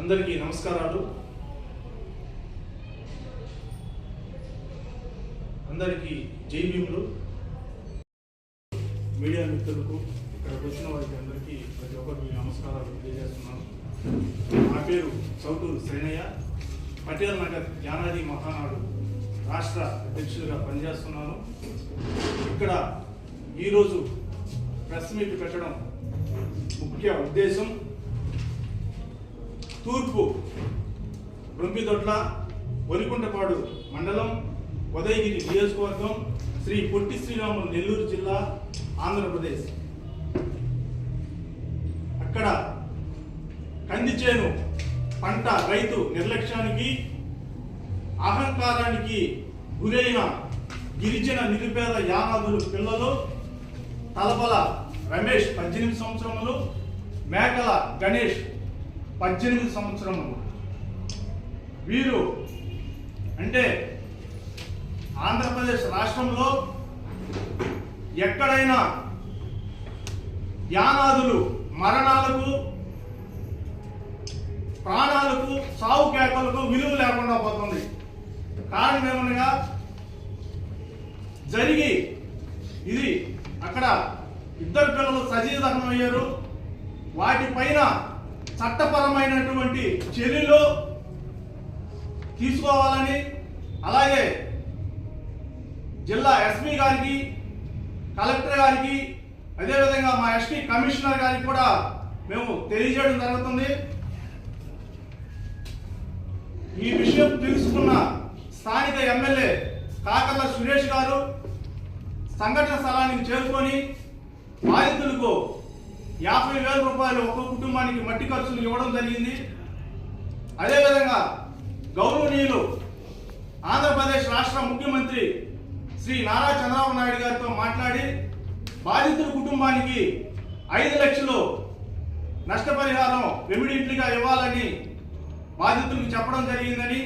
అందరికీ నమస్కారాలు. అందరికీ జైబీములు మీడియా మిత్రులకు ఇక్కడికి వచ్చిన వారికి అందరికీ ప్రతి ఒక్కరికి నమస్కారాలు తెలియజేస్తున్నాను. నా పేరు చౌటూరు శ్రీనయ్య పటేల్ నగర్ జ్ఞానాది మహానాడు రాష్ట్ర అధ్యక్షుడిగా పనిచేస్తున్నాను. ఇక్కడ ఈరోజు ప్రెస్ మీట్ పెట్టడం ముఖ్య ఉద్దేశం తూర్పు రొంపిదొడ్ల వరికుంటపాడు మండలం ఉదయగిరి నియోజకవర్గం శ్రీ పొట్టి శ్రీరాములు నెల్లూరు జిల్లా ఆంధ్రప్రదేశ్. అక్కడ కంది చేను పంట రైతు నిర్లక్ష్యానికి అహంకారానికి గురైన గిరిజన నిరుపేద యానాదులు పిల్లలు తలపల రమేష్ పద్దెనిమిది సంవత్సరములు మేకల గణేష్ పద్దెనిమిది సంవత్సరములు. వీరు అంటే ఆంధ్రప్రదేశ్ రాష్ట్రంలో ఎక్కడైనా యానాదులు మరణాలకు ప్రాణాలకు సావు కేకలకు విలువ లేకుండా పోతుంది. కారణం ఏమనగా జరిగి ఇది అక్కడ ఇద్దరు పిల్లలు సజీవదహనం అయ్యారు. వాటిపైన చట్టపరమైనటువంటి చర్యలు తీసుకోవాలని అలాగే జిల్లా ఎస్పీ గారికి కలెక్టర్ గారికి అదేవిధంగా మా ఎస్టీ కమిషనర్ గారికి కూడా మేము తెలియజేయడం జరుగుతుంది. ఈ విషయం తెలుసుకున్న స్థానిక ఎమ్మెల్యే కాకర్ల సురేష్ గారు సంఘటన స్థలానికి చేరుకొని బాధితులకు యాభై వేల రూపాయలు ఒక్కో కుటుంబానికి మట్టి ఖర్చులు ఇవ్వడం జరిగింది. అదేవిధంగా గౌరవనీయులు ఆంధ్రప్రదేశ్ రాష్ట్ర ముఖ్యమంత్రి శ్రీ నారా చంద్రబాబు నాయుడు గారితో మాట్లాడి బాధితుల కుటుంబానికి ఐదు లక్షలు నష్టపరిహారం ఇమీడియట్లీగా ఇవ్వాలని బాధితులకు చెప్పడం జరిగిందని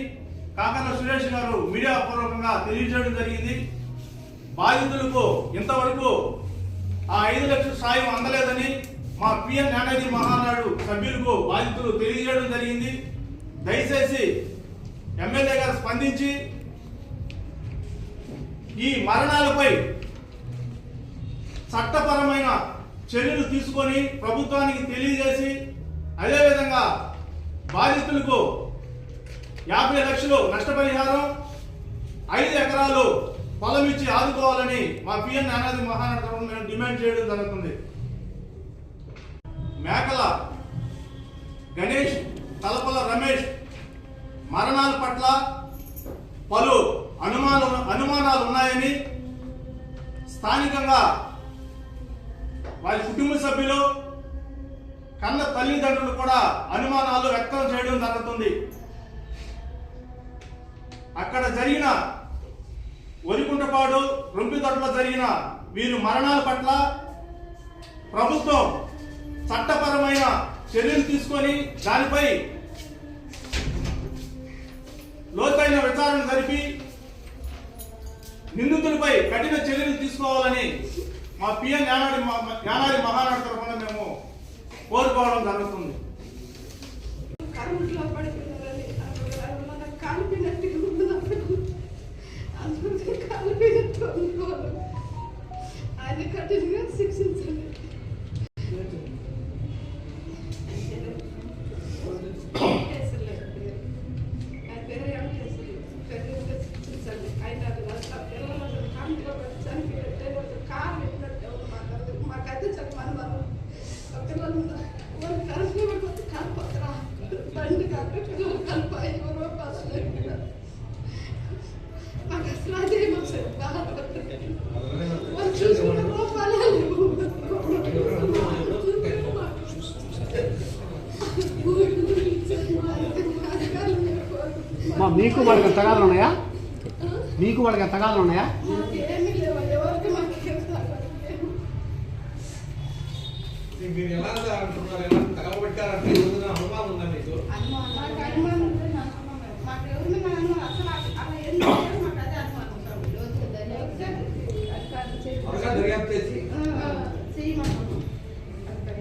కాకర్ల సురేష్ గారు మీడియా పూర్వకంగా తెలియజేయడం జరిగింది. బాధితులకు ఇంతవరకు ఆ ఐదు లక్షల సాయం అందలేదని మా పిఎం నానాజీ మహానాడు సభ్యులకు బాధితులు తెలియజేయడం జరిగింది. దయచేసి ఎమ్మెల్యే గారు స్పందించి ఈ మరణాలపై చట్టపరమైన చర్యలు తీసుకొని ప్రభుత్వానికి తెలియజేసి అదేవిధంగా బాధితులకు యాభై లక్షలు నష్టపరిహారం ఐదు ఎకరాలు పొలం ఇచ్చి ఆదుకోవాలని మా పిఎన్ అనాది మహానాడు తరఫున మేము డిమాండ్ చేయడం జరుగుతుంది. మేకల గణేష్ తలపల రమేష్ మరణాల పట్ల పలు అనుమానాలు అనుమానాలు ఉన్నాయని స్థానికంగా వారి కుటుంబ సభ్యులు కన్న తల్లిదండ్రులు కూడా అనుమానాలు వ్యక్తం చేయడం జరుగుతుంది. అక్కడ జరిగిన వరికుంటపాడు రొంపిదొడ్ల జరిగిన వీరు మరణాల పట్ల ప్రభుత్వం చట్టపరమైన చర్యలు తీసుకొని దానిపై లోతైన విచారణ జరిపి నిందితులపై కఠిన చర్యలు తీసుకోవాలని మా పిఎన్ యానాడి యానాడి మహానాడు తరఫున మేము కోరుకోవడం జరుగుతుంది. కరెంట్లో పడిపోయినారని అక్కడ కాలిపోయినట్టుగా ఉంది నాకు అందుకే కాలిపోయినట్టు అనుకోవాలి ఆయన కఠినంగా శిక్షించండి కేసులు లేవు. ఆయన పేరు ఏం మా మీకు వాళ్ళకి తగాదాలు ఉన్నాయా? మీకు వాళ్ళకి తగాదాలు ఉన్నాయా? మీరు ఎలా అంటున్నారు తగలబెట్టారంటే అనుమానం ఉందా మీకు దర్యాప్తు చేసి.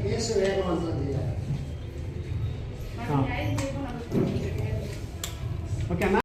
కేసు వేగవంతం చేయాలి. మాకు